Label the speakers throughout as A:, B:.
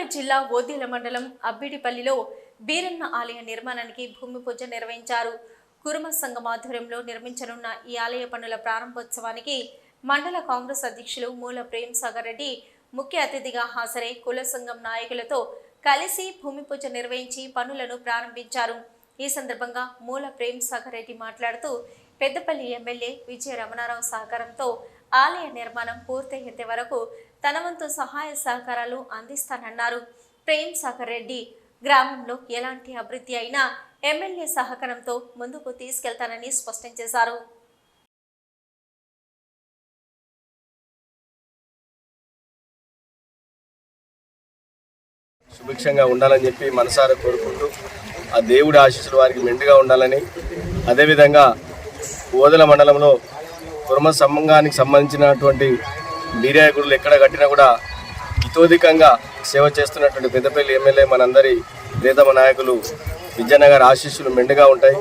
A: పెద్దపల్లి జిల్లా ఓదీల మండలం అబ్బిడిపల్లిలో బీరన్న ఆలయ నిర్మాణానికి భూమి పూజ నిర్వహించారు. కురుమ సంఘం ఆధ్వర్యంలో నిర్మించనున్న ఈ ఆలయ పనుల ప్రారంభోత్సవానికి మండల కాంగ్రెస్ అధ్యక్షులు మూల ప్రేమ్ సాగర్ రెడ్డి ముఖ్య అతిథిగా హాజరై కుల సంఘం నాయకులతో కలిసి భూమి పూజ నిర్వహించి పనులను ప్రారంభించారు. ఈ సందర్భంగా మూల ప్రేమ్ సాగర్ రెడ్డి మాట్లాడుతూ పెద్దపల్లి ఎమ్మెల్యే విజయ రమణారావు సహకారంతో ఆలయ నిర్మాణం పూర్తయ్యేంత వరకు తన వంతు సహాయ సహకారాలు అందిస్తానన్నారు. ప్రేమ్ సాగర్ రెడ్డి గ్రామంలో ఎలాంటి అభివృద్ధి అయినా ఎమ్మెల్యే సహకారంతో ముందుకు తీసుకెళ్తానని స్పష్టం చేశారు.
B: సుభిక్షంగా ఉండాలని చెప్పి మనసారా కోరుకుంటూ ఆ దేవుడి ఆశీస్సులు వారికి మెండుగా ఉండాలని అదేవిధంగా ఓదల మండలంలో కుర్మ సంఘానికి సంబంధించినటువంటి బీరాయ గుడులు ఎక్కడ కట్టినా కూడా ఇతోధికంగా సేవ చేస్తున్నటువంటి పెద్దపల్లి ఎమ్మెల్యే మనందరి ప్రియతమ నాయకులు విజయనగర్ ఆశీస్సులు మెండుగా ఉంటాయి.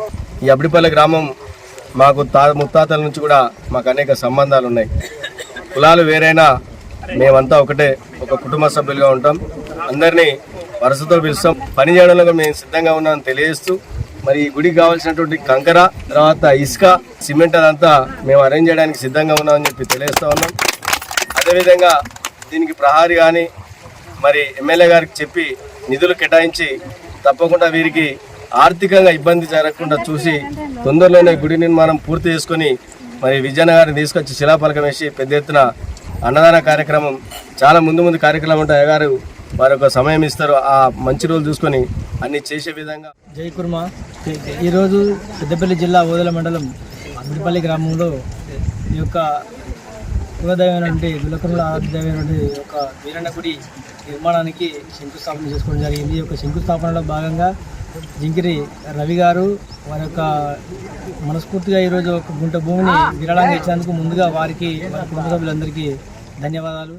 B: ఈ అబ్డిపల్లి గ్రామం మాకు తా ముత్తాతల నుంచి కూడా మాకు అనేక సంబంధాలు ఉన్నాయి. కులాలు వేరైనా మేమంతా ఒకటే ఒక కుటుంబ సభ్యులుగా ఉంటాం. అందరినీ వరుసతో పిలుస్తాం. పని చేయడంలో మేము సిద్ధంగా ఉన్నామని తెలియజేస్తూ మరి ఈ గుడికి కావాల్సినటువంటి కంకర తర్వాత ఇసుక సిమెంట్ అదంతా మేము అరేంజ్ చేయడానికి సిద్ధంగా ఉన్నామని చెప్పి తెలియజేస్తా ఉన్నాం. అదేవిధంగా దీనికి ప్రహారి కానీ మరి ఎమ్మెల్యే గారికి చెప్పి నిధులు కేటాయించి తప్పకుండా వీరికి ఆర్థికంగా ఇబ్బంది జరగకుండా చూసి తొందరలోనే గుడి నిర్మాణం పూర్తి చేసుకొని మరి విజయనగరం తీసుకొచ్చి శిలాఫలకం వేసి పెద్ద ఎత్తున అన్నదాన కార్యక్రమం చాలా ముందు ముందు కార్యక్రమం ఉంటాయి. అయ్యగారు వారి ఒక సమయం ఇస్తారు. ఆ మంచి రోజులు చూసుకొని అన్ని చేసే విధంగా.
C: జై కుర్మ. ఈరోజు పెద్దపల్లి జిల్లా ఓదల మండలం అమ్మిడిపల్లి గ్రామంలో ఈ యొక్క కులదైవైనటువంటి దులకరుల ఆరాధ్యమైనటువంటి యొక్క వీరన్న గుడి నిర్మాణానికి శంకుస్థాపన చేసుకోవడం జరిగింది. ఈ యొక్క శంకుస్థాపనలో భాగంగా జింకిరి రవి గారు వారి యొక్క మనస్ఫూర్తిగా ఈరోజు ఒక గుంట భూమిని విరాళంగా ఇచ్చినందుకు ముందుగా వారికి వారి కుటుంబ సభ్యులందరికీ ధన్యవాదాలు.